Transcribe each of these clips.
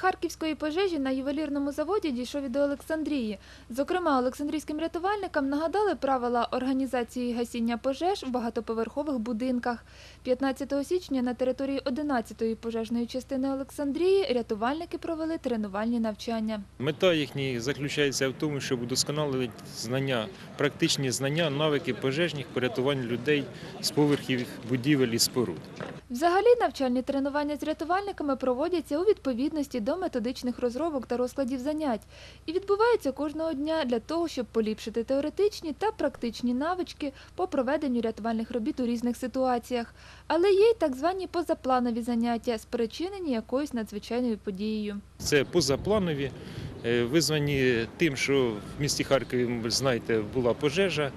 харківської пожежі на ювелірному заводі дійшов і до Олександрії. Зокрема, Олександрійським рятувальникам нагадали правила організації гасіння пожеж в багатоповерхових будинках. 15 січня на території 11-ї пожежної частини Олександрії рятувальники провели тренувальні навчання. Мета їхня заключається в тому, щоб удосконалити знання, практичні знання, навики пожежних порятувань людей з поверхів будівель і споруд. Взагалі навчальні тренування з рятувальниками проводяться у відповідності до методичних розробок та розкладів занять і відбуваються кожного дня для того, щоб поліпшити теоретичні та практичні навички по проведенню рятувальних робіт у різних ситуаціях. Але є й так звані позапланові заняття, спричинені якоюсь надзвичайною подією. Це позапланові, е, визвані тим, що в місті Харкові, знаєте, була пожежа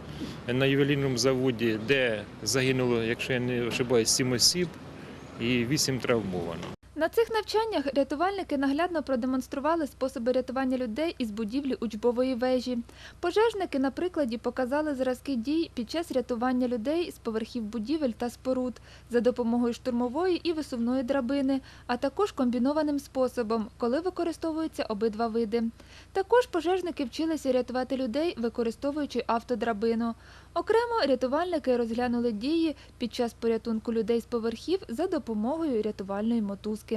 на ювелірному заводі, де загинуло, якщо я не ошибаюсь, 7 осіб і 8 травмовано. На цих навчаннях рятувальники наглядно продемонстрували способи рятування людей із будівлі учбової вежі. Пожежники на прикладі показали зразки дій під час рятування людей з поверхів будівель та споруд за допомогою штурмової і висувної драбини, а також комбінованим способом, коли використовуються обидва види. Також пожежники вчилися рятувати людей, використовуючи автодрабину. Окремо рятувальники розглянули дії під час порятунку людей з поверхів за допомогою рятувальної мотузки.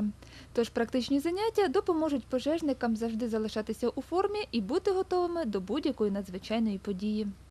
Тож практичні заняття допоможуть пожежникам завжди залишатися у формі і бути готовими до будь-якої надзвичайної події.